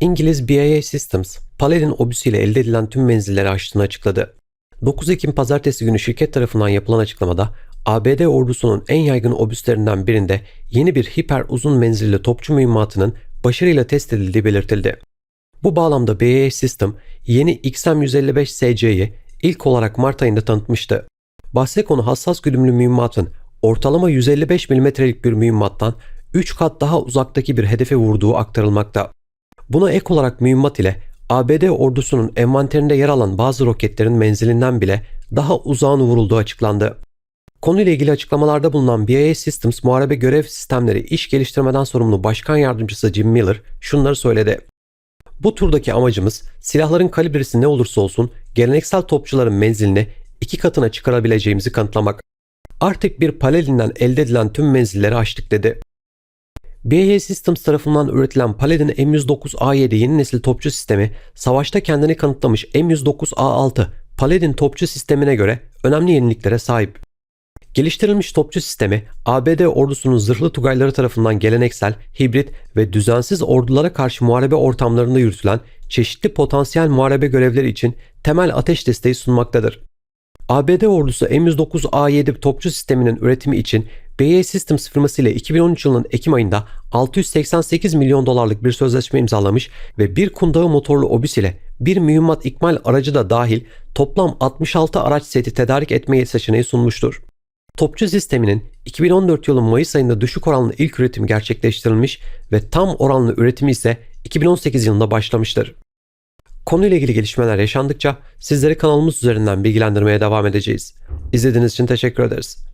İngiliz BAE Systems, Paladin obüsüyle elde edilen tüm menzilleri aştığını açıkladı. 9 Ekim pazartesi günü şirket tarafından yapılan açıklamada ABD ordusunun en yaygın obüslerinden birinde yeni bir hiper uzun menzilli topçu mühimmatının başarıyla test edildiği belirtildi. Bu bağlamda BAE System yeni XM155SC'yi ilk olarak Mart ayında tanıtmıştı. Bahse konu hassas güdümlü mühimmatın ortalama 155 mm'lik bir mühimmattan 3 kat daha uzaktaki bir hedefe vurduğu aktarılmakta. Buna ek olarak mühimmat ile ABD ordusunun envanterinde yer alan bazı roketlerin menzilinden bile daha uzağın vurulduğu açıklandı. Konuyla ilgili açıklamalarda bulunan BAE Systems Muharebe Görev Sistemleri İş Geliştirmeden Sorumlu Başkan Yardımcısı Jim Miller şunları söyledi. Bu turdaki amacımız silahların kalibresi ne olursa olsun geleneksel topçuların menzilini iki katına çıkarabileceğimizi kanıtlamak. Artık bir Paladin'den elde edilen tüm menzilleri aştık dedi. BAE Systems tarafından üretilen Paladin M109A7 yeni nesil topçu sistemi savaşta kendini kanıtlamış M109A6 Paladin topçu sistemine göre önemli yeniliklere sahip. Geliştirilmiş topçu sistemi ABD ordusunun zırhlı tugayları tarafından geleneksel, hibrit ve düzensiz ordulara karşı muharebe ortamlarında yürütülen çeşitli potansiyel muharebe görevleri için temel ateş desteği sunmaktadır. ABD ordusu M109A7 topçu sisteminin üretimi için BAE Systems firması ile 2013 yılının Ekim ayında 688 milyon dolarlık bir sözleşme imzalamış ve bir kundağı motorlu obüs ile bir mühimmat ikmal aracı da dahil toplam 66 araç seti tedarik etmeye seçeneği sunmuştur. Topçu sisteminin 2014 yılı Mayıs ayında düşük oranlı ilk üretimi gerçekleştirilmiş ve tam oranlı üretimi ise 2018 yılında başlamıştır. Konuyla ilgili gelişmeler yaşandıkça sizleri kanalımız üzerinden bilgilendirmeye devam edeceğiz. İzlediğiniz için teşekkür ederiz.